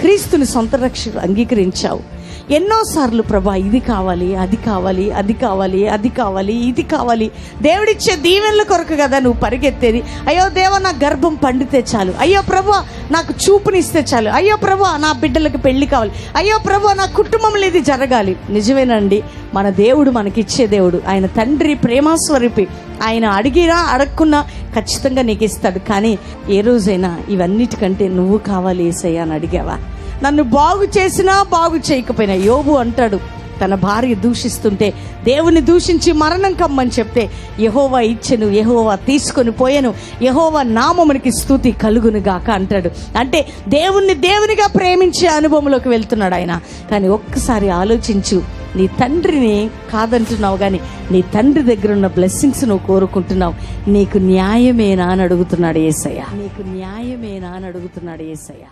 క్రీస్తుని సొంత రక్షకు అంగీకరించావు. ఎన్నోసార్లు ప్రభా ఇది కావాలి అది కావాలి అది కావాలి అది కావాలి ఇది కావాలి. దేవుడిచ్చే దీవెనల కొరకు కదా నువ్వు పరిగెత్తేది. అయ్యో దేవ నా గర్భం పండితే చాలు. అయ్యో ప్రభా నాకు చూపునిస్తే చాలు. అయ్యో ప్రభు నా బిడ్డలకు పెళ్ళి కావాలి. అయ్యో ప్రభు నా కుటుంబంలో ఇది జరగాలి. నిజమేనండి మన దేవుడు మనకిచ్చే దేవుడు. ఆయన తండ్రి ప్రేమస్వరూపి ఆయన అడిగినా అడగకున్నా ఖచ్చితంగా నీకు ఇస్తాడు. కానీ ఏ రోజైనా ఇవన్నిటికంటే నువ్వు కావాలి ఏసయ్యా అని అడిగావా? నన్ను బాగు చేసినా బాగు చేయకపోయినా యోబు అంటాడు. తన భార్య దూషిస్తుంటే దేవుని దూషించి మరణం కమ్మని చెప్తే యహోవా ఇచ్చెను యహోవా తీసుకొని పోయాను యహోవా నామమునికి స్థుతి కలుగును గాక అంటాడు. అంటే దేవుణ్ణి దేవునిగా ప్రేమించే అనుభవంలోకి వెళ్తున్నాడు ఆయన. కానీ ఒక్కసారి ఆలోచించు నీ తండ్రిని కాదంటున్నావు కానీ నీ తండ్రి దగ్గర ఉన్న బ్లెస్సింగ్స్ నువ్వు కోరుకుంటున్నావు. నీకు న్యాయమేనా అని అడుగుతున్నాడు ఏసయ్య. నీకు న్యాయమేనా అని అడుగుతున్నాడు ఏసయ్య.